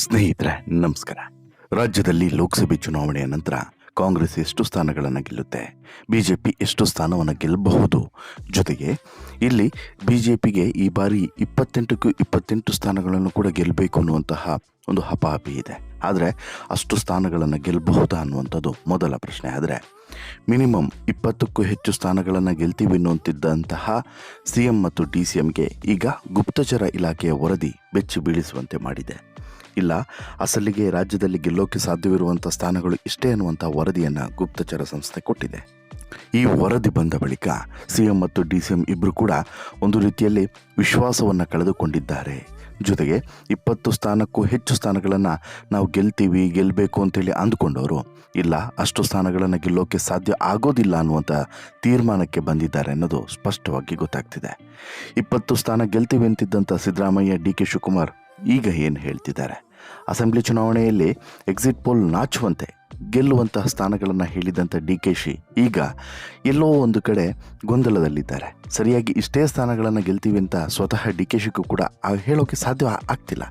ಸ್ನೇಹಿತರೆ, ನಮಸ್ಕಾರ. ರಾಜ್ಯದಲ್ಲಿ ಲೋಕಸಭೆ ಚುನಾವಣೆಯ ನಂತರ ಕಾಂಗ್ರೆಸ್ ಎಷ್ಟು ಸ್ಥಾನಗಳನ್ನು ಗೆಲ್ಲುತ್ತೆ, ಬಿಜೆಪಿ ಎಷ್ಟು ಸ್ಥಾನವನ್ನು ಗೆಲ್ಲಬಹುದು? ಜೊತೆಗೆ ಇಲ್ಲಿ ಬಿಜೆಪಿಗೆ ಈ ಬಾರಿ ಇಪ್ಪತ್ತೆಂಟಕ್ಕೂ ಇಪ್ಪತ್ತೆಂಟು ಸ್ಥಾನಗಳನ್ನು ಕೂಡ ಗೆಲ್ಲಬೇಕು ಅನ್ನುವಂತಹ ಒಂದು ಹಪಾಹಪಿ ಇದೆ. ಆದರೆ ಅಷ್ಟು ಸ್ಥಾನಗಳನ್ನು ಗೆಲ್ಲಬಹುದಾ ಅನ್ನುವಂಥದ್ದು ಮೊದಲ ಪ್ರಶ್ನೆ. ಆದರೆ ಮಿನಿಮಮ್ ಇಪ್ಪತ್ತಕ್ಕೂ ಹೆಚ್ಚು ಸ್ಥಾನಗಳನ್ನು ಗೆಲ್ತೀವಿ ಅನ್ನುವಂತಿದ್ದಂತಹ ಸಿ ಎಂ ಮತ್ತು ಡಿ ಸಿ ಎಂಗೆ ಈಗ ಗುಪ್ತಚರ ಇಲಾಖೆಯ ವರದಿ ಬೆಚ್ಚಿ ಬೀಳಿಸುವಂತೆ ಮಾಡಿದೆ. ಇಲ್ಲ. ಅಸಲಿಗೆ ರಾಜ್ಯದಲ್ಲಿ ಗೆಲ್ಲೋಕೆ ಸಾಧ್ಯವಿರುವಂಥ ಸ್ಥಾನಗಳು ಇಷ್ಟೇ ಅನ್ನುವಂಥ ವರದಿಯನ್ನು ಗುಪ್ತಚರ ಸಂಸ್ಥೆ ಕೊಟ್ಟಿದೆ. ಈ ವರದಿ ಬಂದ ಬಳಿಕ ಸಿ ಎಂ ಮತ್ತು ಡಿ ಸಿ ಎಂ ಇಬ್ಬರು ಕೂಡ ಒಂದು ರೀತಿಯಲ್ಲಿ ವಿಶ್ವಾಸವನ್ನು ಕಳೆದುಕೊಂಡಿದ್ದಾರೆ. ಜೊತೆಗೆ ಇಪ್ಪತ್ತು ಸ್ಥಾನಕ್ಕೂ ಹೆಚ್ಚು ಸ್ಥಾನಗಳನ್ನು ನಾವು ಗೆಲ್ತೀವಿ ಗೆಲ್ಲಬೇಕು ಅಂತೇಳಿ ಅಂದುಕೊಂಡವರು ಇಲ್ಲ, ಅಷ್ಟು ಸ್ಥಾನಗಳನ್ನು ಗೆಲ್ಲೋಕೆ ಸಾಧ್ಯ ಆಗೋದಿಲ್ಲ ಅನ್ನುವಂಥ ತೀರ್ಮಾನಕ್ಕೆ ಬಂದಿದ್ದಾರೆ ಅನ್ನೋದು ಸ್ಪಷ್ಟವಾಗಿ ಗೊತ್ತಾಗ್ತಿದೆ. ಇಪ್ಪತ್ತು ಸ್ಥಾನ ಗೆಲ್ತೀವಿ ಅಂತಿದ್ದಂಥ ಸಿದ್ದರಾಮಯ್ಯ ಡಿ ಕೆ ಶಿವಕುಮಾರ್ ಈಗ ಏನು ಹೇಳ್ತಿದ್ದಾರೆ? ಅಸೆಂಬ್ಲಿ ಚುನಾವಣೆಯಲ್ಲಿ ಎಕ್ಸಿಟ್ ಪೋಲ್ ನಾಚುವಂತೆ, ಗೆಲ್ಲುವಂತಹ ಸ್ಥಾನಗಳನ್ನು ಹೇಳಿದಂಥ ಡಿ ಕೆ ಶಿ ಈಗ ಎಲ್ಲೋ ಒಂದು ಕಡೆ ಗೊಂದಲದಲ್ಲಿದ್ದಾರೆ. ಸರಿಯಾಗಿ ಇಷ್ಟೇ ಸ್ಥಾನಗಳನ್ನು ಗೆಲ್ತೀವಿ ಅಂತ ಸ್ವತಃ ಡಿ ಕೆ ಶಿಗೂ ಕೂಡ ಹೇಳೋಕ್ಕೆ ಹೇಳೋಕೆ ಸಾಧ್ಯ ಆಗ್ತಿಲ್ಲ.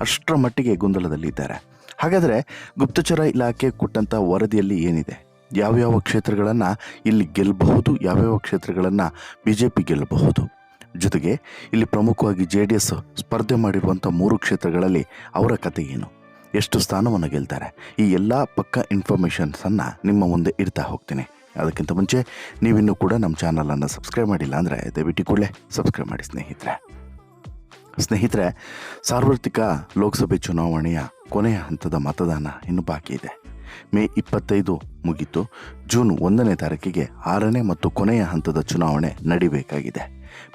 ಅಷ್ಟರ ಮಟ್ಟಿಗೆ ಗೊಂದಲದಲ್ಲಿದ್ದಾರೆ. ಹಾಗಾದರೆ ಗುಪ್ತಚರ ಇಲಾಖೆ ಕೊಟ್ಟಂಥ ವರದಿಯಲ್ಲಿ ಏನಿದೆ? ಯಾವ್ಯಾವ ಕ್ಷೇತ್ರಗಳನ್ನು ಇಲ್ಲಿ ಗೆಲ್ಲಬಹುದು ಯಾವ್ಯಾವ ಕ್ಷೇತ್ರಗಳನ್ನು ಬಿ ಜೆ ಪಿ ಗೆಲ್ಲಬಹುದು ಜೊತೆಗೆ ಇಲ್ಲಿ ಪ್ರಮುಖವಾಗಿ ಜೆ ಡಿ ಎಸ್ ಸ್ಪರ್ಧೆ ಮಾಡಿರುವಂಥ ಮೂರು ಕ್ಷೇತ್ರಗಳಲ್ಲಿ ಅವರ ಕತೆ ಏನು? ಎಷ್ಟು ಸ್ಥಾನವನ್ನು ಗೆಲ್ತಾರೆ? ಈ ಎಲ್ಲ ಪಕ್ಕ ಇನ್ಫಾರ್ಮೇಷನ್ಸನ್ನು ನಿಮ್ಮ ಮುಂದೆ ಇಡ್ತಾ ಹೋಗ್ತೀನಿ. ಅದಕ್ಕಿಂತ ಮುಂಚೆ ನೀವಿನ್ನೂ ಕೂಡ ನಮ್ಮ ಚಾನಲನ್ನು ಸಬ್ಸ್ಕ್ರೈಬ್ ಮಾಡಿಲ್ಲ ಅಂದರೆ ದಯವಿಟ್ಟು ಕೂಡಲೇ ಸಬ್ಸ್ಕ್ರೈಬ್ ಮಾಡಿ ಸ್ನೇಹಿತರೆ. ಸ್ನೇಹಿತರೆ, ಸಾರ್ವತ್ರಿಕ ಲೋಕಸಭೆ ಚುನಾವಣೆಯ ಕೊನೆಯ ಹಂತದ ಮತದಾನ ಇನ್ನು ಬಾಕಿ ಇದೆ. ಮೇ ಇಪ್ಪತ್ತೈದು ಮುಗಿತು. ಜೂನ್ ಒಂದನೇ ತಾರೀಕಿಗೆ ಆರನೇ ಮತ್ತು ಕೊನೆಯ ಹಂತದ ಚುನಾವಣೆ ನಡಿಬೇಕಾಗಿದೆ.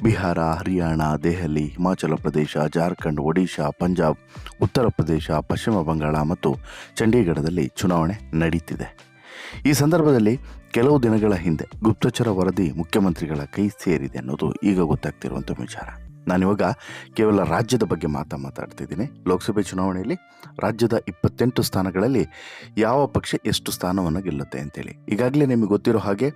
ಬಿಹಾರ, ಹರಿಯಾಣ, ದೆಹಲಿ, ಹಿಮಾಚಲ ಪ್ರದೇಶ, ಜಾರ್ಖಂಡ್, ಒಡಿಶಾ, ಪಂಜಾಬ್, ಉತ್ತರ ಪ್ರದೇಶ, ಪಶ್ಚಿಮ ಬಂಗಾಳ ಮತ್ತು ಚಂಡೀಗಢದಲ್ಲಿ ಚುನಾವಣೆ ನಡೀತಿದೆ. ಈ ಸಂದರ್ಭದಲ್ಲಿ ಕೆಲವು ದಿನಗಳ ಹಿಂದೆ ಗುಪ್ತಚರ ವರದಿ ಮುಖ್ಯಮಂತ್ರಿಗಳ ಕೈ ಸೇರಿದೆ ಅನ್ನೋದು ಈಗ ಗೊತ್ತಾಗ್ತಿರುವಂಥ ವಿಚಾರ. ನಾನಿವಾಗ ಕೇವಲ ರಾಜ್ಯದ ಬಗ್ಗೆ ಮಾತಾ ಮಾತಾಡ್ತಿದ್ದೀನಿ. ಲೋಕಸಭೆ ಚುನಾವಣೆಯಲ್ಲಿ ರಾಜ್ಯದ ಇಪ್ಪತ್ತೆಂಟು ಸ್ಥಾನಗಳಲ್ಲಿ ಯಾವ ಪಕ್ಷ ಎಷ್ಟು ಸ್ಥಾನವನ್ನು ಗೆಲ್ಲುತ್ತೆ ಅಂತೇಳಿ. ಈಗಾಗಲೇ ನಿಮಗೆ ಗೊತ್ತಿರೋ ಹಾಗೆ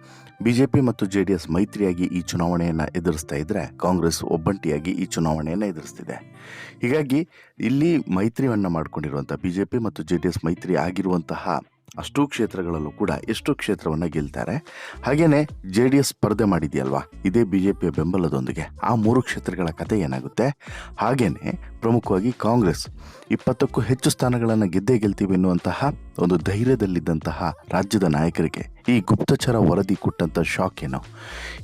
ಬಿ ಜೆ ಪಿ ಮತ್ತು ಜೆ ಡಿ ಎಸ್ ಮೈತ್ರಿಯಾಗಿ ಈ ಚುನಾವಣೆಯನ್ನು ಎದುರಿಸ್ತಾ ಇದ್ದರೆ ಕಾಂಗ್ರೆಸ್ ಒಬ್ಬಂಟಿಯಾಗಿ ಈ ಚುನಾವಣೆಯನ್ನು ಎದುರಿಸ್ತಿದೆ. ಹೀಗಾಗಿ ಇಲ್ಲಿ ಮೈತ್ರಿಯನ್ನು ಮಾಡಿಕೊಂಡಿರುವಂಥ ಬಿ ಮತ್ತು ಜೆ ಡಿ ಎಸ್ ಮೈತ್ರಿ ಆಗಿರುವಂತಹ ಅಷ್ಟೂ ಕ್ಷೇತ್ರಗಳಲ್ಲೂ ಕೂಡ ಎಷ್ಟು ಕ್ಷೇತ್ರವನ್ನು ಗೆಲ್ತಾರೆ. ಹಾಗೆಯೇ ಜೆ ಡಿ ಎಸ್ ಸ್ಪರ್ಧೆ ಮಾಡಿದೆಯಲ್ವಾ? ಇದೇ ಬಿ ಜೆ ಪಿಯ ಬೆಂಬಲದೊಂದಿಗೆ ಆ ಮೂರು ಕ್ಷೇತ್ರಗಳ ಕತೆ ಏನಾಗುತ್ತೆ? ಹಾಗೆಯೇ ಪ್ರಮುಖವಾಗಿ ಕಾಂಗ್ರೆಸ್. ಇಪ್ಪತ್ತಕ್ಕೂ ಹೆಚ್ಚು ಸ್ಥಾನಗಳನ್ನು ಗೆದ್ದೇ ಗೆಲ್ತೀವಿ ಎನ್ನುವಂತಹ ಒಂದು ಧೈರ್ಯದಲ್ಲಿದ್ದಂತಹ ರಾಜ್ಯದ ನಾಯಕರಿಗೆ ಈ ಗುಪ್ತಚರ ವರದಿ ಕೊಟ್ಟಂಥ ಶಾಕ್ ಏನು?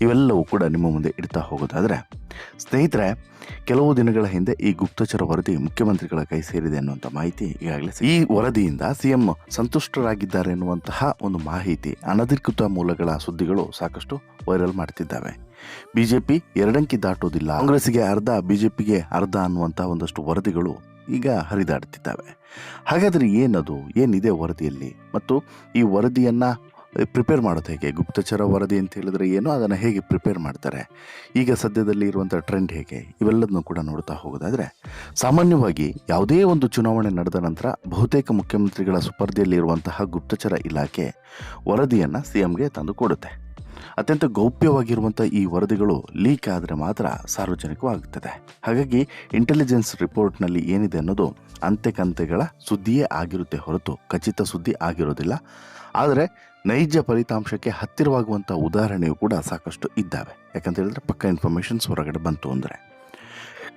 ಇವೆಲ್ಲವೂ ಕೂಡ ನಿಮ್ಮ ಮುಂದೆ ಇಡ್ತಾ ಹೋಗೋದಾದರೆ ಸ್ನೇಹಿತರೆ, ಕೆಲವು ದಿನಗಳ ಹಿಂದೆ ಈ ಗುಪ್ತಚರ ವರದಿ ಮುಖ್ಯಮಂತ್ರಿಗಳ ಕೈ ಸೇರಿದೆ ಅನ್ನುವಂಥ ಮಾಹಿತಿ ಈಗಾಗಲೇ ಈ ವರದಿಯಿಂದ ಸಿಎಂ ಸಂತುಷ್ಟರಾಗಿದ್ದಾರೆ ಎನ್ನುವಂತಹ ಒಂದು ಮಾಹಿತಿ ಅನಧಿಕೃತ ಮೂಲಗಳ ಸುದ್ದಿಗಳು ಸಾಕಷ್ಟು ವೈರಲ್ ಮಾಡ್ತಿದ್ದಾವೆ. ಬಿಜೆಪಿ ಎರಡಂಕಿ ದಾಟೋದಿಲ್ಲ. ಕಾಂಗ್ರೆಸ್ಗೆ ಅರ್ಧ, ಬಿಜೆಪಿಗೆ ಅರ್ಧ ಅನ್ನುವಂಥ ಒಂದಷ್ಟು ವರದಿಗಳು ಈಗ ಹರಿದಾಡ್ತಿದ್ದಾವೆ. ಹಾಗಾದರೆ ಏನದು? ಏನಿದೆ ವರದಿಯಲ್ಲಿ? ಮತ್ತು ಈ ವರದಿಯನ್ನು ಪ್ರಿಪೇರ್ ಮಾಡೋದು ಹೇಗೆ? ಗುಪ್ತಚರ ವರದಿ ಅಂತ ಹೇಳಿದ್ರೆ ಏನು ಅದನ್ನು ಹೇಗೆ ಪ್ರಿಪೇರ್ ಮಾಡ್ತಾರೆ? ಈಗ ಸದ್ಯದಲ್ಲಿ ಇರುವಂಥ ಟ್ರೆಂಡ್ ಹೇಗೆ? ಇವೆಲ್ಲದನ್ನು ಕೂಡ ನೋಡ್ತಾ ಹೋಗೋದಾದರೆ, ಸಾಮಾನ್ಯವಾಗಿ ಯಾವುದೇ ಒಂದು ಚುನಾವಣೆ ನಡೆದ ನಂತರ ಬಹುತೇಕ ಮುಖ್ಯಮಂತ್ರಿಗಳ ಸುಪರ್ದಿಯಲ್ಲಿ ಇರುವಂತಹ ಗುಪ್ತಚರ ಇಲಾಖೆ ವರದಿಯನ್ನು ಸಿ ಎಂಗೆ ತಂದು ಕೊಡುತ್ತೆ. ಅತ್ಯಂತ ಗೌಪ್ಯವಾಗಿರುವಂಥ ಈ ವರದಿಗಳು ಲೀಕ್ ಆದರೆ ಮಾತ್ರ ಸಾರ್ವಜನಿಕವಾಗುತ್ತದೆ. ಹಾಗಾಗಿ ಇಂಟೆಲಿಜೆನ್ಸ್ ರಿಪೋರ್ಟ್ನಲ್ಲಿ ಏನಿದೆ ಅನ್ನೋದು ಅಂತೆ ಕಂತೆಗಳ ಸುದ್ದಿಯೇ ಆಗಿರುತ್ತೆ ಹೊರತು, ಖಚಿತ ಸುದ್ದಿ ಆಗಿರೋದಿಲ್ಲ. ಆದರೆ ನೈಜ ಫಲಿತಾಂಶಕ್ಕೆ ಹತ್ತಿರವಾಗುವಂಥ ಉದಾಹರಣೆಯು ಕೂಡ ಸಾಕಷ್ಟು ಇದ್ದಾವೆ. ಯಾಕಂತ ಹೇಳಿದ್ರೆ ಪಕ್ಕ ಇನ್ಫಾರ್ಮೇಷನ್ಸ್ ಹೊರಗಡೆ ಬಂತು ಅಂದರೆ.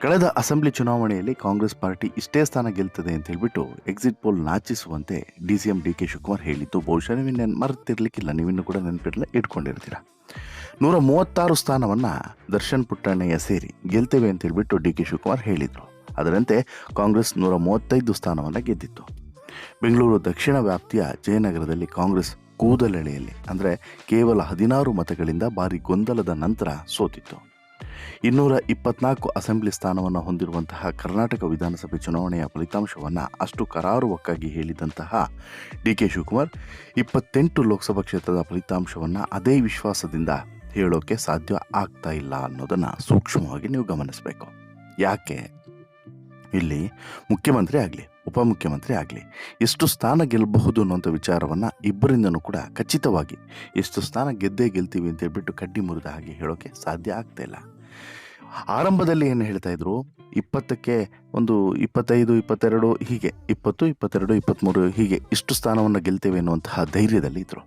ಕಳೆದ ಅಸೆಂಬ್ಲಿ ಚುನಾವಣೆಯಲ್ಲಿ ಕಾಂಗ್ರೆಸ್ ಪಾರ್ಟಿ ಇಷ್ಟೇ ಸ್ಥಾನ ಗೆಲ್ತದೆ ಅಂತ ಹೇಳ್ಬಿಟ್ಟು exit poll ನಾಚಿಸುವಂತೆ D C M D K Shivakumar ಹೇಳಿದ್ದು, ಬಹುಶಃ ನೀವು ನೆನ್ ಮರೆತಿರ್ಲಿಕ್ಕಿಲ್ಲ, ನೀವಿನ್ನು ಕೂಡ ನೆನಪಿರಲಿಲ್ಲ ಇಟ್ಕೊಂಡಿರ್ತೀರ. ನೂರ ಮೂವತ್ತಾರು ಸ್ಥಾನವನ್ನು ದರ್ಶನ್ ಪುಟ್ಟಣ್ಣಯ್ಯ ಸೇರಿ ಗೆಲ್ತೇವೆ ಅಂತ ಹೇಳ್ಬಿಟ್ಟು ಡಿ ಕೆ ಶಿವಕುಮಾರ್ ಹೇಳಿದರು. ಅದರಂತೆ ಕಾಂಗ್ರೆಸ್ ನೂರ ಮೂವತ್ತೈದು ಸ್ಥಾನವನ್ನು ಗೆದ್ದಿತ್ತು. ಬೆಂಗಳೂರು ದಕ್ಷಿಣ ವ್ಯಾಪ್ತಿಯ ಜಯನಗರದಲ್ಲಿ ಕಾಂಗ್ರೆಸ್ ಕೂದಲೆಳೆಯಲ್ಲಿ, ಅಂದರೆ ಕೇವಲ ಹದಿನಾರು ಮತಗಳಿಂದ ಭಾರಿ ಗೊಂದಲದ ನಂತರ ಸೋತಿತ್ತು. ಇನ್ನೂರ ಇಪ್ಪತ್ನಾಲ್ಕು ಅಸೆಂಬ್ಲಿ ಸ್ಥಾನವನ್ನು ಹೊಂದಿರುವಂತಹ ಕರ್ನಾಟಕ ವಿಧಾನಸಭೆ ಚುನಾವಣೆಯ ಫಲಿತಾಂಶವನ್ನು ಅಷ್ಟು ಕರಾರುವಕ್ಕಾಗಿ ಹೇಳಿದಂತಹ ಡಿ ಕೆ ಶಿವಕುಮಾರ್, ಇಪ್ಪತ್ತೆಂಟು ಲೋಕಸಭಾ ಕ್ಷೇತ್ರದ ಫಲಿತಾಂಶವನ್ನು ಅದೇ ವಿಶ್ವಾಸದಿಂದ ಹೇಳೋಕೆ ಸಾಧ್ಯ ಆಗ್ತಾ ಇಲ್ಲ ಅನ್ನೋದನ್ನು ಸೂಕ್ಷ್ಮವಾಗಿ ನೀವು ಗಮನಿಸಬೇಕು. ಯಾಕೆ? ಇಲ್ಲಿ ಮುಖ್ಯಮಂತ್ರಿ ಆಗಲಿ, ಉಪಮುಖ್ಯಮಂತ್ರಿ ಆಗಲಿ, ಎಷ್ಟು ಸ್ಥಾನ ಗೆಲ್ಲಬಹುದು ಅನ್ನೋಂಥ ವಿಚಾರವನ್ನು ಇಬ್ಬರಿಂದನೂ ಕೂಡ ಖಚಿತವಾಗಿ ಎಷ್ಟು ಸ್ಥಾನ ಗೆದ್ದೇ ಗೆಲ್ತೀವಿ ಅಂತ ಹೇಳ್ಬಿಟ್ಟು ಕಡ್ಡಿ ಮುರಿದ ಹಾಗೆ ಹೇಳೋಕೆ ಸಾಧ್ಯ ಆಗ್ತಾ ಇಲ್ಲ. ಆರಂಭದಲ್ಲಿ ಏನು ಹೇಳ್ತಾ ಇದ್ರು? ಇಪ್ಪತ್ತಕ್ಕೆ ಒಂದು ಇಪ್ಪತ್ತೈದು, ಇಪ್ಪತ್ತೆರಡು, ಹೀಗೆ. ಇಪ್ಪತ್ತು, ಇಪ್ಪತ್ತೆರಡು ಇಪ್ಪತ್ತ್ಮೂರು ಹೀಗೆ. ಇಷ್ಟು ಸ್ಥಾನವನ್ನು ಗೆಲ್ತೇವೆ ಅನ್ನುವಂತಹ ಧೈರ್ಯದಲ್ಲಿ ಇದ್ದರು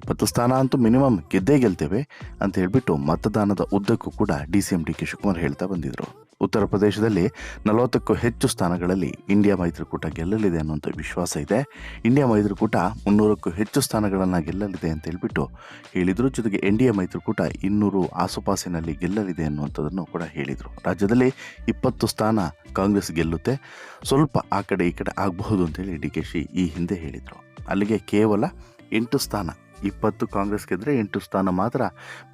ಇಪ್ಪತ್ತು ಸ್ಥಾನ ಅಂತೂ ಮಿನಿಮಮ್ ಗೆದ್ದೇ ಗೆಲ್ತೇವೆ ಅಂತ ಹೇಳಿಬಿಟ್ಟು ಮತದಾನದ ಉದ್ದಕ್ಕೂ ಕೂಡ D C M D K Shivakumar ಹೇಳ್ತಾ ಬಂದಿದ್ರು. ಉತ್ತರ ಪ್ರದೇಶದಲ್ಲಿ ನಲವತ್ತಕ್ಕೂ ಹೆಚ್ಚು ಸ್ಥಾನಗಳಲ್ಲಿ ಇಂಡಿಯಾ ಮೈತ್ರಿಕೂಟ ಗೆಲ್ಲಲಿದೆ ಅನ್ನುವಂಥ ವಿಶ್ವಾಸ ಇದೆ. ಇಂಡಿಯಾ ಮೈತ್ರಿಕೂಟ ಮುನ್ನೂರಕ್ಕೂ ಹೆಚ್ಚು ಸ್ಥಾನಗಳನ್ನು ಗೆಲ್ಲಲಿದೆ ಅಂತ ಹೇಳಿಬಿಟ್ಟು ಹೇಳಿದರು. ಜೊತೆಗೆ ಎನ್ ಡಿ ಎ ಮೈತ್ರಿಕೂಟ ಇನ್ನೂರು ಆಸುಪಾಸಿನಲ್ಲಿ ಗೆಲ್ಲಲಿದೆ ಅನ್ನುವಂಥದ್ದನ್ನು ಕೂಡ ಹೇಳಿದರು. ರಾಜ್ಯದಲ್ಲಿ ಇಪ್ಪತ್ತು ಸ್ಥಾನ ಕಾಂಗ್ರೆಸ್ ಗೆಲ್ಲುತ್ತೆ. ಸ್ವಲ್ಪ ಆ ಕಡೆ ಈ ಕಡೆ ಆಗಬಹುದು ಅಂತೇಳಿ ಡಿ ಕೆ ಶಿ ಈ ಹಿಂದೆ ಹೇಳಿದರು. ಅಲ್ಲಿಗೆ ಕೇವಲ ಎಂಟು ಸ್ಥಾನ, ಇಪ್ಪತ್ತು ಕಾಂಗ್ರೆಸ್ ಗೆದ್ದರೆ ಎಂಟು ಸ್ಥಾನ ಮಾತ್ರ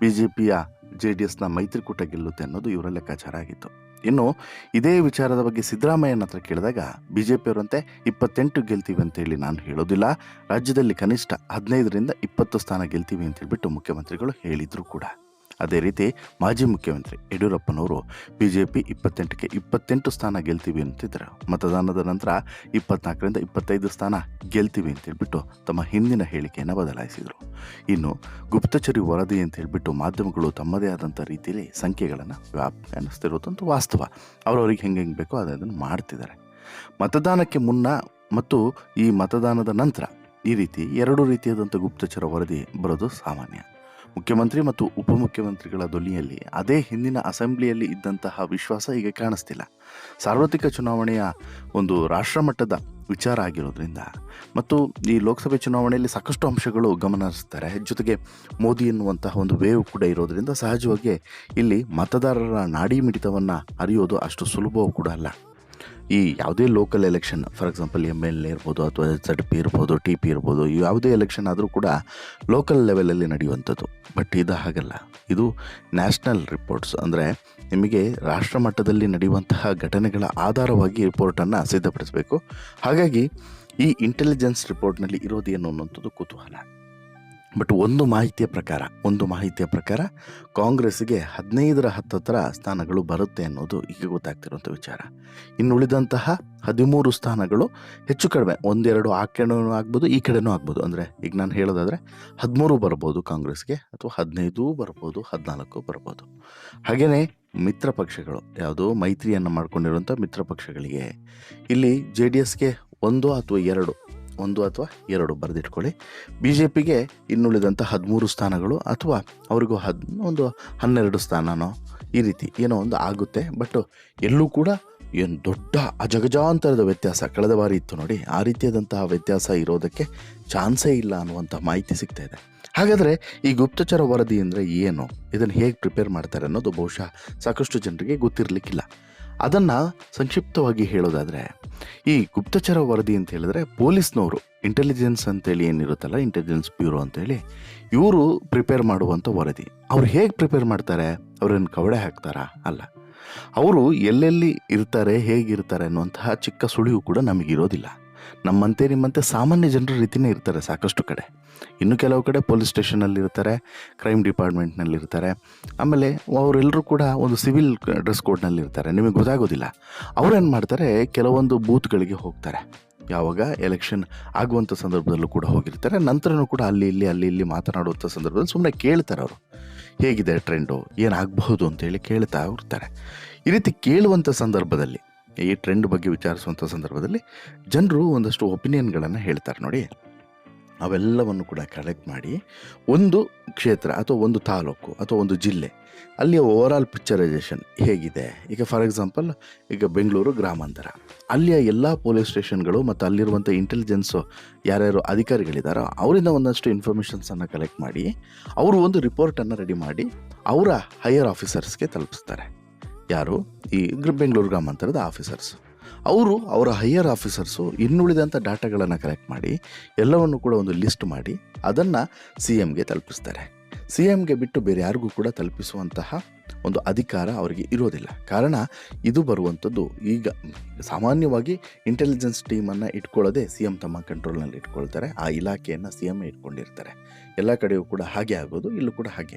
ಬಿ ಜೆ ಪಿಯ ಜೆ ಡಿ ಎಸ್ನ ಮೈತ್ರಿಕೂಟ ಗೆಲ್ಲುತ್ತೆ ಅನ್ನೋದು ಇವರ ಲೆಕ್ಕಾಚಾರ ಆಗಿತ್ತು. ಇನ್ನು ಇದೇ ವಿಚಾರದ ಬಗ್ಗೆ ಸಿದ್ದರಾಮಯ್ಯನ ಹತ್ರ ಕೇಳಿದಾಗ ಬಿ ಜೆ ಪಿಯವರಂತೆ ಇಪ್ಪತ್ತೆಂಟು ಗೆಲ್ತೀವಿ ಅಂತೇಳಿ ನಾನು ಹೇಳೋದಿಲ್ಲ. ರಾಜ್ಯದಲ್ಲಿ ಕನಿಷ್ಠ ಹದಿನೈದರಿಂದ ಇಪ್ಪತ್ತು ಸ್ಥಾನ ಗೆಲ್ತೀವಿ ಅಂತ ಹೇಳ್ಬಿಟ್ಟು ಮುಖ್ಯಮಂತ್ರಿಗಳು ಹೇಳಿದರು ಕೂಡ. ಅದೇ ರೀತಿ ಮಾಜಿ ಮುಖ್ಯಮಂತ್ರಿ ಯಡಿಯೂರಪ್ಪನವರು ಬಿ ಜೆ ಪಿ ಇಪ್ಪತ್ತೆಂಟಕ್ಕೆ ಇಪ್ಪತ್ತೆಂಟು ಸ್ಥಾನ ಗೆಲ್ತೀವಿ ಅಂತಿದ್ರು ಮತದಾನದ ನಂತರ ಇಪ್ಪತ್ನಾಲ್ಕರಿಂದ ಇಪ್ಪತ್ತೈದು ಸ್ಥಾನ ಗೆಲ್ತೀವಿ ಅಂತ ಹೇಳ್ಬಿಟ್ಟು ತಮ್ಮ ಹಿಂದಿನ ಹೇಳಿಕೆಯನ್ನು ಬದಲಾಯಿಸಿದರು. ಇನ್ನು ಗುಪ್ತಚರಿ ವರದಿ ಅಂತ ಹೇಳಿಬಿಟ್ಟು ಮಾಧ್ಯಮಗಳು ತಮ್ಮದೇ ಆದಂಥ ರೀತಿಯಲ್ಲಿ ಸಂಖ್ಯೆಗಳನ್ನು ವ್ಯಾಖ್ಯಾನಿಸ್ತಿರೋದಂತೂ ವಾಸ್ತವ. ಅವರವರಿಗೆ ಹೆಂಗೆ ಹೆಂಗೆ ಬೇಕೋ ಅದನ್ನು ಮಾಡ್ತಿದ್ದಾರೆ. ಮತದಾನಕ್ಕೆ ಮುನ್ನ ಮತ್ತು ಈ ಮತದಾನದ ನಂತರ ಈ ರೀತಿ ಎರಡು ರೀತಿಯಾದಂಥ ಗುಪ್ತಚರ ವರದಿ ಬರೋದು ಸಾಮಾನ್ಯ. ಮುಖ್ಯಮಂತ್ರಿ ಮತ್ತು ಉಪಮುಖ್ಯಮಂತ್ರಿಗಳ ಧ್ವನಿಯಲ್ಲಿ ಅದೇ ಹಿಂದಿನ ಅಸೆಂಬ್ಲಿಯಲ್ಲಿ ಇದ್ದಂತಹ ವಿಶ್ವಾಸ ಈಗ ಕಾಣಿಸ್ತಿಲ್ಲ. ಸಾರ್ವತ್ರಿಕ ಚುನಾವಣೆಯ ಒಂದು ರಾಷ್ಟ್ರಮಟ್ಟದ ವಿಚಾರ ಆಗಿರೋದ್ರಿಂದ ಮತ್ತು ಈ ಲೋಕಸಭೆ ಚುನಾವಣೆಯಲ್ಲಿ ಸಾಕಷ್ಟು ಅಂಶಗಳು ಗಮನ ಹರಿಸ್ತಾರೆ ಜೊತೆಗೆ ಮೋದಿ ಎನ್ನುವಂತಹ ಒಂದು ವೇವ್ ಕೂಡ ಇರೋದ್ರಿಂದ ಸಹಜವಾಗಿ ಇಲ್ಲಿ ಮತದಾರರ ನಾಡಿ ಮಿಡಿತವನ್ನು ಅರಿಯೋದು ಅಷ್ಟು ಸುಲಭವೂ ಕೂಡ ಅಲ್ಲ. ಈ ಯಾವುದೇ local election for example M L A ಇರ್ಬೋದು ಅಥವಾ ಎಚ್ ಪಿ ಇರ್ಬೋದು ಟಿ ಪಿ ಇರ್ಬೋದು, ಯಾವುದೇ ಎಲೆಕ್ಷನ್ ಆದರೂ ಕೂಡ ಲೋಕಲ್ ಲೆವೆಲಲ್ಲಿ ನಡೆಯುವಂಥದ್ದು. ಬಟ್ ಇದು ಹಾಗಲ್ಲ. ಇದು ನ್ಯಾಷನಲ್ ರಿಪೋರ್ಟ್ಸ್ ಅಂದರೆ ನಿಮಗೆ ರಾಷ್ಟ್ರ ಮಟ್ಟದಲ್ಲಿ ನಡೆಯುವಂತಹ ಘಟನೆಗಳ ಆಧಾರವಾಗಿ ರಿಪೋರ್ಟನ್ನು ಸಿದ್ಧಪಡಿಸಬೇಕು. ಹಾಗಾಗಿ ಈ ಇಂಟೆಲಿಜೆನ್ಸ್ ರಿಪೋರ್ಟ್ನಲ್ಲಿ ಇರೋದೇನು ಅನ್ನುವಂಥದ್ದು ಕುತೂಹಲ. ಬಟ್ ಒಂದು ಮಾಹಿತಿಯ ಪ್ರಕಾರ, ಒಂದು ಮಾಹಿತಿಯ ಪ್ರಕಾರ ಕಾಂಗ್ರೆಸ್ಗೆ ಹದಿನೈದರ ಹತ್ತತ್ರ ಸ್ಥಾನಗಳು ಬರುತ್ತೆ ಅನ್ನೋದು ಈಗ ಗೊತ್ತಾಗ್ತಿರುವಂಥ ವಿಚಾರ. ಇನ್ನು ಉಳಿದಂತಹ ಹದಿಮೂರು ಸ್ಥಾನಗಳು ಹೆಚ್ಚು ಕಡಿಮೆ, ಒಂದೆರಡು ಆ ಕಡೆನೂ ಆಗ್ಬೋದು, ಈ ಕಡೆನೂ ಆಗ್ಬೋದು. ಅಂದರೆ ಈಗ ನಾನು ಹೇಳೋದಾದರೆ ಹದಿಮೂರು ಬರ್ಬೋದು ಕಾಂಗ್ರೆಸ್ಗೆ ಅಥವಾ ಹದಿನೈದು ಬರ್ಬೋದು, ಹದಿನಾಲ್ಕು ಬರ್ಬೋದು. ಹಾಗೆಯೇ ಮಿತ್ರ ಪಕ್ಷಗಳು, ಯಾವುದು ಮೈತ್ರಿಯನ್ನು ಮಾಡಿಕೊಂಡಿರುವಂಥ ಮಿತ್ರ ಪಕ್ಷಗಳಿಗೆ, ಇಲ್ಲಿ ಜೆ ಡಿ ಎಸ್ಗೆ ಒಂದು ಅಥವಾ ಎರಡು ಒಂದು ಅಥವಾ ಎರಡು ಬರೆದಿಟ್ಕೊಳ್ಳಿ. ಬಿ ಜೆ ಪಿಗೆ ಇನ್ನುಳಿದಂಥ ಹದಿಮೂರು ಸ್ಥಾನಗಳು ಅಥವಾ ಅವರಿಗೂ ಹದ್, ಒಂದು ಹನ್ನೆರಡು ಸ್ಥಾನನೋ ಈ ರೀತಿ ಏನೋ ಒಂದು ಆಗುತ್ತೆ. ಬಟ್ ಎಲ್ಲೂ ಕೂಡ ಏನು ದೊಡ್ಡ ಅಜಗಜಾಂತರದ ವ್ಯತ್ಯಾಸ ಕಳೆದ ಬಾರಿ ಇತ್ತು ನೋಡಿ, ಆ ರೀತಿಯಾದಂತಹ ವ್ಯತ್ಯಾಸ ಇರೋದಕ್ಕೆ ಚಾನ್ಸೇ ಇಲ್ಲ ಅನ್ನುವಂಥ ಮಾಹಿತಿ ಸಿಗ್ತಾ ಇದೆ. ಹಾಗಾದರೆ ಈ ಗುಪ್ತಚರ ವರದಿ ಅಂದರೆ ಏನು? ಇದನ್ನು ಹೇಗೆ ಪ್ರಿಪೇರ್ ಮಾಡ್ತಾರೆ ಅನ್ನೋದು ಬಹುಶಃ ಸಾಕಷ್ಟು ಜನರಿಗೆ ಗೊತ್ತಿರಲಿಕ್ಕಿಲ್ಲ. ಅದನ್ನು ಸಂಕ್ಷಿಪ್ತವಾಗಿ ಹೇಳೋದಾದರೆ ಈ ಗುಪ್ತಚರ ವರದಿ ಅಂತ ಹೇಳಿದ್ರೆ ಪೊಲೀಸ್ನವರು ಇಂಟೆಲಿಜೆನ್ಸ್ ಅಂತೇಳಿ ಏನಿರುತ್ತಲ್ಲ ಇಂಟೆಲಿಜೆನ್ಸ್ ಬ್ಯೂರೋ ಅಂತೇಳಿ, ಇವರು ಪ್ರಿಪೇರ್ ಮಾಡುವಂಥ ವರದಿ. ಅವ್ರು ಹೇಗೆ ಪ್ರಿಪೇರ್ ಮಾಡ್ತಾರೆ? ಅವ್ರನ್ನ ಕವಡೆ ಹಾಕ್ತಾರಾ? ಅಲ್ಲ. ಅವರು ಎಲ್ಲೆಲ್ಲಿ ಇರ್ತಾರೆ, ಹೇಗಿರ್ತಾರೆ ಅನ್ನುವಂತಹ ಚಿಕ್ಕ ಸುಳಿವು ಕೂಡ ನಮಗಿರೋದಿಲ್ಲ. ನಮ್ಮಂತೆ ನಿಮ್ಮಂತೆ ಸಾಮಾನ್ಯ ಜನರ ರೀತಿಯೇ ಇರ್ತಾರೆ ಸಾಕಷ್ಟು ಕಡೆ. ಇನ್ನು ಕೆಲವು ಕಡೆ ಪೊಲೀಸ್ ಸ್ಟೇಷನಲ್ಲಿರ್ತಾರೆ ಕ್ರೈಮ್ ಡಿಪಾರ್ಟ್ಮೆಂಟ್ನಲ್ಲಿರ್ತಾರೆ. ಆಮೇಲೆ ಅವರೆಲ್ಲರೂ ಕೂಡ ಒಂದು ಸಿವಿಲ್ ಡ್ರೆಸ್ ಕೋಡ್ನಲ್ಲಿರ್ತಾರೆ. ನಿಮಗೆ ಗೊತ್ತಾಗೋದಿಲ್ಲ. ಅವ್ರೇನು ಮಾಡ್ತಾರೆ, ಕೆಲವೊಂದು ಬೂತ್ಗಳಿಗೆ ಹೋಗ್ತಾರೆ. ಯಾವಾಗ? ಎಲೆಕ್ಷನ್ ಆಗುವಂಥ ಸಂದರ್ಭದಲ್ಲೂ ಕೂಡ ಹೋಗಿರ್ತಾರೆ. ನಂತರನೂ ಕೂಡ ಅಲ್ಲಿ, ಇಲ್ಲಿ ಅಲ್ಲಿ, ಇಲ್ಲಿ ಮಾತನಾಡುವಂಥ ಸಂದರ್ಭದಲ್ಲಿ ಸುಮ್ಮನೆ ಕೇಳ್ತಾರೆ ಅವರು. ಹೇಗಿದೆ ಟ್ರೆಂಡು? ಏನಾಗಬಹುದು ಅಂತೇಳಿ ಕೇಳ್ತಾ ಇರ್ತಾರೆ. ಈ ರೀತಿ ಕೇಳುವಂಥ ಸಂದರ್ಭದಲ್ಲಿ, ಈ ಟ್ರೆಂಡ್ ಬಗ್ಗೆ ವಿಚಾರಿಸುವಂಥ ಸಂದರ್ಭದಲ್ಲಿ ಜನರು ಒಂದಷ್ಟು ಒಪಿನಿಯನ್ಗಳನ್ನು ಹೇಳ್ತಾರೆ ನೋಡಿ. ಅವೆಲ್ಲವನ್ನು ಕೂಡ ಕಲೆಕ್ಟ್ ಮಾಡಿ ಒಂದು ಕ್ಷೇತ್ರ ಅಥವಾ ಒಂದು ತಾಲೂಕು ಅಥವಾ ಒಂದು ಜಿಲ್ಲೆ, ಅಲ್ಲಿಯ ಓವರಾಲ್ ಪಿಕ್ಚರೈಸೇಷನ್ ಹೇಗಿದೆ? ಈಗ ಫಾರ್ ಎಕ್ಸಾಂಪಲ್ ಈಗ ಬೆಂಗಳೂರು ಗ್ರಾಮಾಂತರ. ಅಲ್ಲಿಯ ಎಲ್ಲ ಪೊಲೀಸ್ ಸ್ಟೇಷನ್ಗಳು ಮತ್ತು ಅಲ್ಲಿರುವಂಥ ಇಂಟೆಲಿಜೆನ್ಸು ಯಾರ್ಯಾರು ಅಧಿಕಾರಿಗಳಿದ್ದಾರೋ ಅವರಿಂದ ಒಂದಷ್ಟು ಇನ್ಫಾರ್ಮೇಷನ್ಸನ್ನು ಕಲೆಕ್ಟ್ ಮಾಡಿ, ಅವರು ಒಂದು ರಿಪೋರ್ಟನ್ನು ರೆಡಿ ಮಾಡಿ, ಅವರ ಹೈಯರ್ ಆಫೀಸರ್ಸ್ಗೆ ತಲುಪಿಸ್ತಾರೆ. ಯಾರು? ಈ ಬೆಂಗಳೂರು ಗ್ರಾಮಾಂತರದ ಆಫೀಸರ್ಸ್ ಅವರು, ಅವರ ಹೈಯರ್ ಆಫೀಸರ್ಸು ಇನ್ನುಳಿದಂಥ ಡಾಟಾಗಳನ್ನು ಕಲೆಕ್ಟ್ ಮಾಡಿ, ಎಲ್ಲವನ್ನು ಕೂಡ ಒಂದು ಲಿಸ್ಟ್ ಮಾಡಿ, ಅದನ್ನು ಸಿ ಎಮ್ಗೆ ತಲುಪಿಸ್ತಾರೆ. ಸಿ ಎಮ್ಗೆ ಬಿಟ್ಟು ಬೇರೆ ಯಾರಿಗೂ ಕೂಡ ತಲುಪಿಸುವಂತಹ ಒಂದು ಅಧಿಕಾರ ಅವರಿಗೆ ಇರೋದಿಲ್ಲ. ಕಾರಣ, ಇದು ಬರುವಂಥದ್ದು ಈಗ ಸಾಮಾನ್ಯವಾಗಿ ಇಂಟೆಲಿಜೆನ್ಸ್ ಟೀಮನ್ನು ಇಟ್ಕೊಳ್ಳೋದೇ ಸಿ ಎಂ ತಮ್ಮ ಕಂಟ್ರೋಲ್ನಲ್ಲಿ ಇಟ್ಕೊಳ್ತಾರೆ. ಆ ಇಲಾಖೆಯನ್ನು ಸಿ ಎಂ ಇಟ್ಕೊಂಡಿರ್ತಾರೆ. ಎಲ್ಲ ಕಡೆಯೂ ಕೂಡ ಹಾಗೆ ಆಗೋದು, ಇಲ್ಲೂ ಕೂಡ ಹಾಗೆ.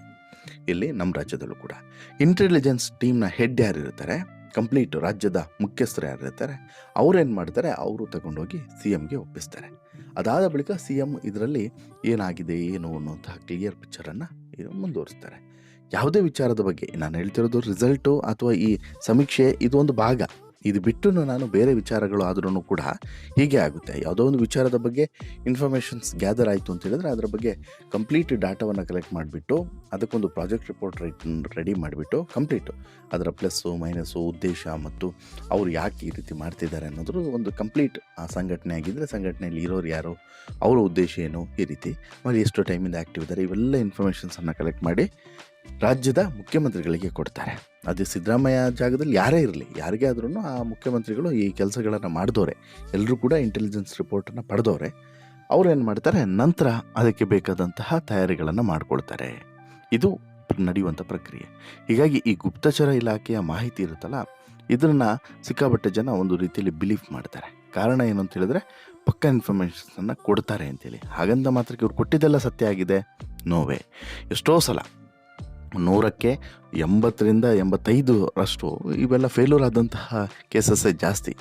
ಇಲ್ಲಿ ನಮ್ಮ ರಾಜ್ಯದಲ್ಲೂ ಕೂಡ. ಇಂಟೆಲಿಜೆನ್ಸ್ ಟೀಮ್ನ ಹೆಡ್ ಯಾರು ಇರ್ತಾರೆ ಕಂಪ್ಲೀಟ್ ರಾಜ್ಯದ ಮುಖ್ಯಸ್ಥರು ಯಾರಿರ್ತಾರೆ ಅವ್ರೇನು ಮಾಡ್ತಾರೆ? ಅವರು ತಗೊಂಡೋಗಿ ಸಿ ಎಮ್ಗೆ ಒಪ್ಪಿಸ್ತಾರೆ. ಅದಾದ ಬಳಿಕ ಸಿ ಎಂ ಇದರಲ್ಲಿ ಏನಾಗಿದೆ, ಏನು ಅನ್ನುವಂತಹ ಕ್ಲಿಯರ್ ಪಿಕ್ಚರನ್ನು ಮುಂದುವರಿಸ್ತಾರೆ. ಯಾವುದೇ ವಿಚಾರದ ಬಗ್ಗೆ ನಾನು ಹೇಳ್ತಿರೋದು ರಿಸಲ್ಟು ಅಥವಾ ಈ ಸಮೀಕ್ಷೆ ಇದು ಒಂದು ಭಾಗ. ಇದು ಬಿಟ್ಟು ನಾನು ಬೇರೆ ವಿಚಾರಗಳು ಆದ್ರೂ ಕೂಡ ಹೀಗೆ ಆಗುತ್ತೆ. ಯಾವುದೋ ಒಂದು ವಿಚಾರದ ಬಗ್ಗೆ ಇನ್ಫಾರ್ಮೇಷನ್ಸ್ ಗ್ಯಾದರ್ ಆಯಿತು ಅಂತ ಹೇಳಿದ್ರೆ ಅದರ ಬಗ್ಗೆ ಕಂಪ್ಲೀಟ್ ಡಾಟಾವನ್ನು ಕಲೆಕ್ಟ್ ಮಾಡಿಬಿಟ್ಟು, ಅದಕ್ಕೊಂದು ಪ್ರಾಜೆಕ್ಟ್ ರಿಪೋರ್ಟ್ ರೆಡಿ ಮಾಡಿಬಿಟ್ಟು ಕಂಪ್ಲೀಟು ಅದರ ಪ್ಲಸ್ಸು ಮೈನಸ್ಸು ಉದ್ದೇಶ ಮತ್ತು ಅವರು ಯಾಕೆ ಈ ರೀತಿ ಮಾಡ್ತಿದ್ದಾರೆ ಅನ್ನೋದ್ರ ಒಂದು ಕಂಪ್ಲೀಟ್ ಆ ಸಂಘಟನೆ ಆಗಿದ್ದರೆ ಸಂಘಟನೆಯಲ್ಲಿ ಇರೋರು ಯಾರು, ಅವರ ಉದ್ದೇಶ ಏನು, ಈ ರೀತಿ. ಆಮೇಲೆ ಎಷ್ಟು ಟೈಮಿಂದ ಆ್ಯಕ್ಟಿವ್ ಇದ್ದಾರೆ. ಇವೆಲ್ಲ ಇನ್ಫಾರ್ಮೇಷನ್ಸನ್ನು ಕಲೆಕ್ಟ್ ಮಾಡಿ ರಾಜ್ಯದ ಮುಖ್ಯಮಂತ್ರಿಗಳಿಗೆ ಕೊಡ್ತಾರೆ. ಅದು ಸಿದ್ದರಾಮಯ್ಯ ಜಾಗದಲ್ಲಿ ಯಾರೇ ಇರಲಿ, ಯಾರಿಗೇ ಆದ್ರೂ ಆ ಮುಖ್ಯಮಂತ್ರಿಗಳು ಈ ಕೆಲಸಗಳನ್ನು ಮಾಡಿದವ್ರೆ. ಎಲ್ಲರೂ ಕೂಡ ಇಂಟೆಲಿಜೆನ್ಸ್ ರಿಪೋರ್ಟನ್ನು ಪಡೆದವ್ರೆ. ಅವ್ರು ಏನು ಮಾಡ್ತಾರೆ, ನಂತರ ಅದಕ್ಕೆ ಬೇಕಾದಂತಹ ತಯಾರಿಗಳನ್ನು ಮಾಡಿಕೊಳ್ತಾರೆ. ಇದು ನಡೆಯುವಂಥ ಪ್ರಕ್ರಿಯೆ. ಹೀಗಾಗಿ ಈ ಗುಪ್ತಚರ ಇಲಾಖೆಯ ಮಾಹಿತಿ ಇರುತ್ತಲ್ಲ, ಇದನ್ನು ಸಿಕ್ಕಾಪಟ್ಟೆ ಜನ ಒಂದು ರೀತಿಯಲ್ಲಿ ಬಿಲೀವ್ ಮಾಡ್ತಾರೆ. ಕಾರಣ ಏನು ಅಂತ ಹೇಳಿದ್ರೆ, ಪಕ್ಕ ಇನ್ಫಾರ್ಮೇಷನ್ಸನ್ನು ಕೊಡ್ತಾರೆ ಅಂತೇಳಿ. ಹಾಗಂತ ಮಾತ್ರಕ್ಕೆ ಇವ್ರು ಕೊಟ್ಟಿದ್ದೆಲ್ಲ ಸತ್ಯ ಆಗಿದೆ? ನೋವೇ ಎಷ್ಟೋ ಸಲ ನೂರಕ್ಕೆ ಎಂಬತ್ತರಿಂದ ರಷ್ಟು. ಇವೆಲ್ಲ ಫೇಲ್ಯೂರ್ ಆದಂತಹ ಕೇಸಸ್ಸೇ ಜಾಸ್ತಿ.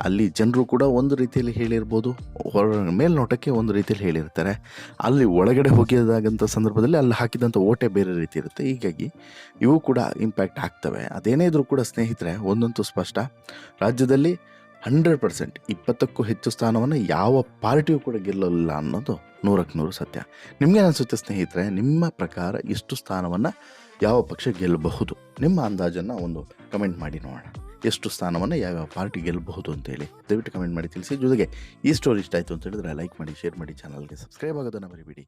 ಅಲ್ಲಿ ಜನರು ಕೂಡ ಒಂದು ರೀತಿಯಲ್ಲಿ ಹೇಳಿರ್ಬೋದು, ಹೊರ ಮೇಲ್ನೋಟಕ್ಕೆ ಒಂದು ರೀತಿಯಲ್ಲಿ ಹೇಳಿರ್ತಾರೆ. ಅಲ್ಲಿ ಒಳಗಡೆ ಹೋಗಿದಾಗಂಥ ಸಂದರ್ಭದಲ್ಲಿ ಅಲ್ಲಿ ಹಾಕಿದಂಥ ಓಟೆ ಬೇರೆ ರೀತಿ ಇರುತ್ತೆ. ಹೀಗಾಗಿ ಇವು ಕೂಡ ಇಂಪ್ಯಾಕ್ಟ್ ಆಗ್ತವೆ. ಅದೇನೇ ಇದ್ರೂ ಕೂಡ ಸ್ನೇಹಿತರೆ, ಒಂದಂತೂ ಸ್ಪಷ್ಟ. ರಾಜ್ಯದಲ್ಲಿ ಹಂಡ್ರೆಡ್ ಪರ್ಸೆಂಟ್ ಇಪ್ಪತ್ತಕ್ಕೂ ಹೆಚ್ಚು ಸ್ಥಾನವನ್ನು ಯಾವ ಪಾರ್ಟಿಯು ಕೂಡ ಗೆಲ್ಲಲಿಲ್ಲ ಅನ್ನೋದು ನೂರಕ್ಕೆ ನೂರು ಸತ್ಯ. ನಿಮಗೆ ಅನಿಸುತ್ತೆ ಸ್ನೇಹಿತರೆ, ನಿಮ್ಮ ಪ್ರಕಾರ ಎಷ್ಟು ಸ್ಥಾನವನ್ನು ಯಾವ ಪಕ್ಷ ಗೆಲ್ಲಬಹುದು? ನಿಮ್ಮ ಅಂದಾಜನ್ನು ಒಂದು ಕಮೆಂಟ್ ಮಾಡಿ ನೋಡೋಣ. ಎಷ್ಟು ಸ್ಥಾನವನ್ನು ಯಾವ್ಯಾವ ಪಾರ್ಟಿ ಗೆಲ್ಲಬಹುದು ಅಂತೇಳಿ ದಯವಿಟ್ಟು ಕಮೆಂಟ್ ಮಾಡಿ ತಿಳಿಸಿ. ಜೊತೆಗೆ ಈ ಸ್ಟೋರಿ ಇಷ್ಟ ಆಯಿತು ಅಂತ ಹೇಳಿದ್ರೆ ಲೈಕ್ ಮಾಡಿ, ಶೇರ್ ಮಾಡಿ, ಚಾನಲ್ಗೆ ಸಬ್ಸ್ಕ್ರೈಬ್ ಆಗೋದನ್ನು ಮರಿಬೇಡಿ.